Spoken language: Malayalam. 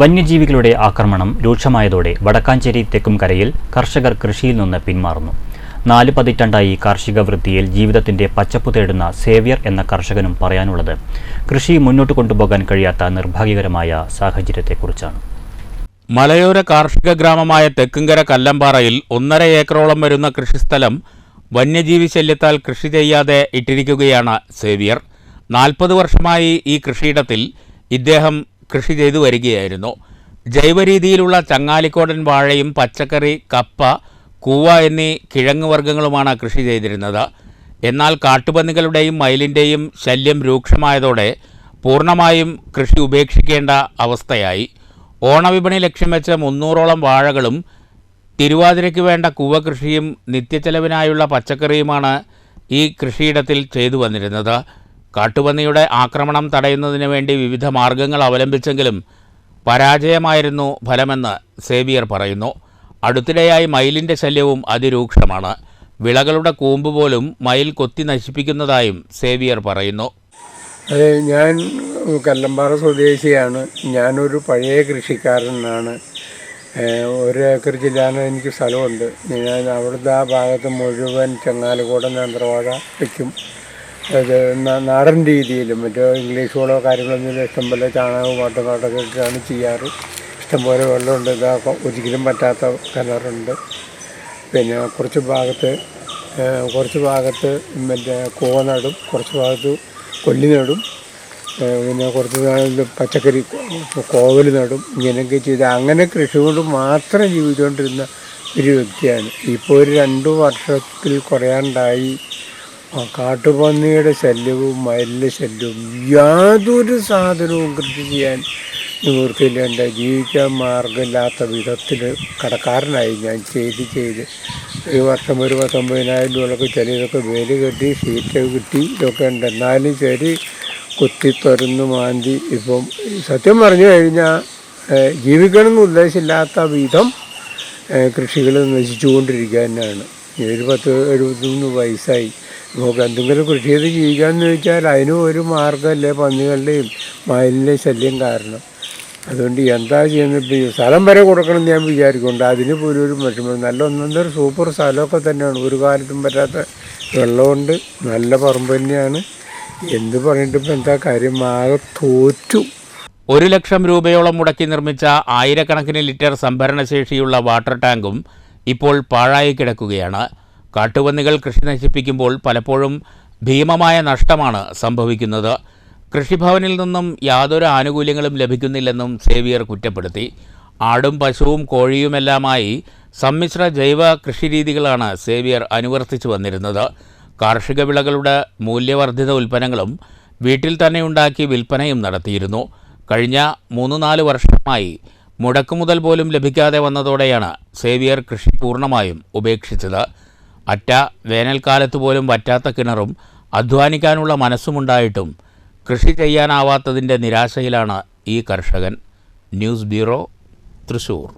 വന്യജീവികളുടെ ആക്രമണം രൂക്ഷമായതോടെ വടക്കാഞ്ചേരി തെക്കുംകരയിൽ കർഷകർ കൃഷിയിൽ നിന്ന് പിന്മാറുന്നു. നാല് പതിറ്റാണ്ടായി കാർഷിക വൃത്തിയിൽ ജീവിതത്തിന്റെ പച്ചപ്പ് തേടുന്ന സേവ്യർ എന്ന കർഷകനും പറയാനുള്ളത് കൃഷി മുന്നോട്ട് കൊണ്ടുപോകാൻ കഴിയാത്ത നിർഭാഗ്യകരമായ സാഹചര്യത്തെക്കുറിച്ചാണ്. മലയോര കാർഷിക ഗ്രാമമായ തെക്കുംകര കല്ലമ്പാറയിൽ ഒന്നര ഏക്കറോളം വരുന്ന കൃഷിസ്ഥലം വന്യജീവി ശല്യത്താൽ കൃഷി ചെയ്യാതെ ഇട്ടിരിക്കുകയാണ് സേവിയർ. നാൽപ്പത് വർഷമായി ഈ കൃഷിയിടത്തിൽ ഇദ്ദേഹം കൃഷി ചെയ്തു വരികയായിരുന്നു. ജൈവരീതിയിലുള്ള ചങ്ങാലിക്കോടൻ വാഴയും പച്ചക്കറി കപ്പ കൂവ എന്നീ കിഴങ്ങ് വർഗങ്ങളുമാണ് കൃഷി ചെയ്തിരുന്നത്. എന്നാൽ കാട്ടുപന്നികളുടെയും മയിലിന്റെയും ശല്യം രൂക്ഷമായതോടെ പൂർണമായും കൃഷി ഉപേക്ഷിക്കേണ്ട അവസ്ഥയായി. ഓണവിപണി ലക്ഷ്യം വെച്ച് മുന്നൂറോളം വാഴകളും തിരുവാതിരയ്ക്ക് വേണ്ട കൂവ കൃഷിയും നിത്യച്ചെലവിനായുള്ള പച്ചക്കറിയുമാണ് ഈ കൃഷിയിടത്തിൽ ചെയ്തു വന്നിരുന്നത്. കാട്ടുപന്നിയുടെ ആക്രമണം തടയുന്നതിന് വേണ്ടി വിവിധ മാർഗങ്ങൾ അവലംബിച്ചെങ്കിലും പരാജയമായിരുന്നു ഫലമെന്ന് സേവിയർ പറയുന്നു. അടുത്തിടെയായി മയിലിന്റെ ശല്യവും അതിരൂക്ഷമാണ്. വിളകളുടെ കൂമ്പ് പോലും മയിൽ കൊത്തി നശിപ്പിക്കുന്നതായും സേവിയർ പറയുന്നു. ഞാൻ കല്ലമ്പാറ സ്വദേശിയാണ്. ഞാനൊരു പഴയ കൃഷിക്കാരനാണ്. ഒരേക്കർ ജില്ലാന് എനിക്ക് സ്ഥലമുണ്ട്. ഞാൻ അവിടുത്തെ ആ ഭാഗത്ത് മുഴുവൻ ചങ്ങാലക്കൂടൻ നേന്ത്രവാഴ വയ്ക്കും. നാടൻ രീതിയിലും മറ്റോ ഇംഗ്ലീഷ് വളമോ കാര്യങ്ങളൊന്നും ഇഷ്ടംപോലെ ചാണകവും വാട്ടുകാട്ടൊക്കെ ഇട്ടാണ് ചെയ്യാറ്. ഇഷ്ടംപോലെ വെള്ളമുണ്ട്. ഇതാക്കാൻ ഒരിക്കലും പറ്റാത്ത കിണറുണ്ട്. പിന്നെ കുറച്ച് ഭാഗത്ത് കുറച്ച് ഭാഗത്ത് മറ്റേ കൂവ നടും കുറച്ച് ഭാഗത്ത് കൊല്ലി നടും. പിന്നെ കുറച്ച് ഭാഗത്ത് പച്ചക്കറി കോവൽ നടും. ഇങ്ങനെയൊക്കെ ചെയ്ത് അങ്ങനെ കൃഷി കൊണ്ട് മാത്രം ജീവിച്ചുകൊണ്ടിരുന്ന ഒരു വ്യക്തിയാണ്. ഇപ്പോൾ ഒരു രണ്ട് വർഷത്തിൽ കുറയാണ്ടായി. ആ കാട്ടുപന്നിയുടെ ശല്യവും മയിലിന്റെ ശല്യവും യാതൊരു സാധനവും കൃഷി ചെയ്യാൻ നിവൃത്തിയില്ലാണ്ട് ജീവിക്കാൻ മാർഗമില്ലാത്ത വിധത്തിൽ കടക്കാരനായി ഞാൻ ചെയ്ത് ചെയ്ത് ഒരു വർഷം ഒരു പത്തൊമ്പതിനായിരം രൂപയൊക്കെ ചിലതൊക്കെ വേൽ കെട്ടി ഷീറ്റ് കിട്ടി ഇതൊക്കെ ഉണ്ട്. എന്നാലും ശരി കുത്തി തുരന്ന് മാന്തി ഇപ്പം സത്യം പറഞ്ഞു കഴിഞ്ഞാൽ ജീവിക്കണം ജീവിക്കണമെന്ന് ഉദ്ദേശമില്ലാത്ത വിധം കൃഷികൾ നശിച്ചുകൊണ്ടിരിക്കുക തന്നെയാണ്. ഒരു പത്ത് എഴുപത്തിമൂന്ന് വയസ്സായി. നമുക്ക് എന്തെങ്കിലും കൃഷി ചെയ്ത് ജീവിക്കാമെന്ന് ചോദിച്ചാൽ അതിനും ഒരു മാർഗമല്ലേ പന്നികളുടെയും മയിലിന്റെ ശല്യം കാരണം. അതുകൊണ്ട് എന്താ ചെയ്യുന്നത്? സ്ഥലം വരെ കൊടുക്കണം എന്ന് ഞാൻ വിചാരിക്കുന്നുണ്ട്. അതിന് പോലും ഒരു വിഷമം നല്ല ഒന്നൊന്നൊരു സൂപ്പർ സ്ഥലമൊക്കെ തന്നെയാണ്. ഒരു കാലത്തും പറ്റാത്ത വെള്ളമുണ്ട്. നല്ല പറമ്പ് തന്നെയാണ്. എന്ത് പറഞ്ഞിട്ട് ഇപ്പം എന്താ കാര്യം? ആകെ തോറ്റു. ഒരു ലക്ഷം രൂപയോളം മുടക്കി നിർമ്മിച്ച ആയിരക്കണക്കിന് ലിറ്റർ സംഭരണശേഷിയുള്ള വാട്ടർ ടാങ്കും ഇപ്പോൾ പാഴായി കിടക്കുകയാണ്. കാട്ടുപന്നികൾ കൃഷി നശിപ്പിക്കുമ്പോൾ പലപ്പോഴും ഭീമമായ നഷ്ടമാണ് സംഭവിക്കുന്നത്. കൃഷിഭവനിൽ നിന്നും യാതൊരു ആനുകൂല്യങ്ങളും ലഭിക്കുന്നില്ലെന്നും സേവിയർ കുറ്റപ്പെടുത്തി. ആടും പശുവും കോഴിയുമെല്ലാമായി സമ്മിശ്ര ജൈവ കൃഷിരീതികളാണ് സേവിയർ അനുവർത്തിച്ചു വന്നിരുന്നത്. കാർഷിക വിളകളുടെ മൂല്യവർദ്ധിത ഉൽപ്പന്നങ്ങളും വീട്ടിൽ തന്നെ ഉണ്ടാക്കി വിൽപ്പനയും നടത്തിയിരുന്നു. കഴിഞ്ഞ മൂന്ന് നാല് വർഷമായി മുടക്കുമുതൽ പോലും ലഭിക്കാതെ വന്നതോടെയാണ് സേവിയർ കൃഷി പൂർണമായും ഉപേക്ഷിച്ചത്. അറ്റ വേനൽക്കാലത്ത് പോലും വറ്റാത്ത കിണറും അധ്വാനിക്കാനുള്ള മനസ്സുമുണ്ടായിട്ടും കൃഷി ചെയ്യാനാവാത്തതിന്റെ നിരാശയിലാണ് ഈ കർഷകൻ. News bureau Thrissur.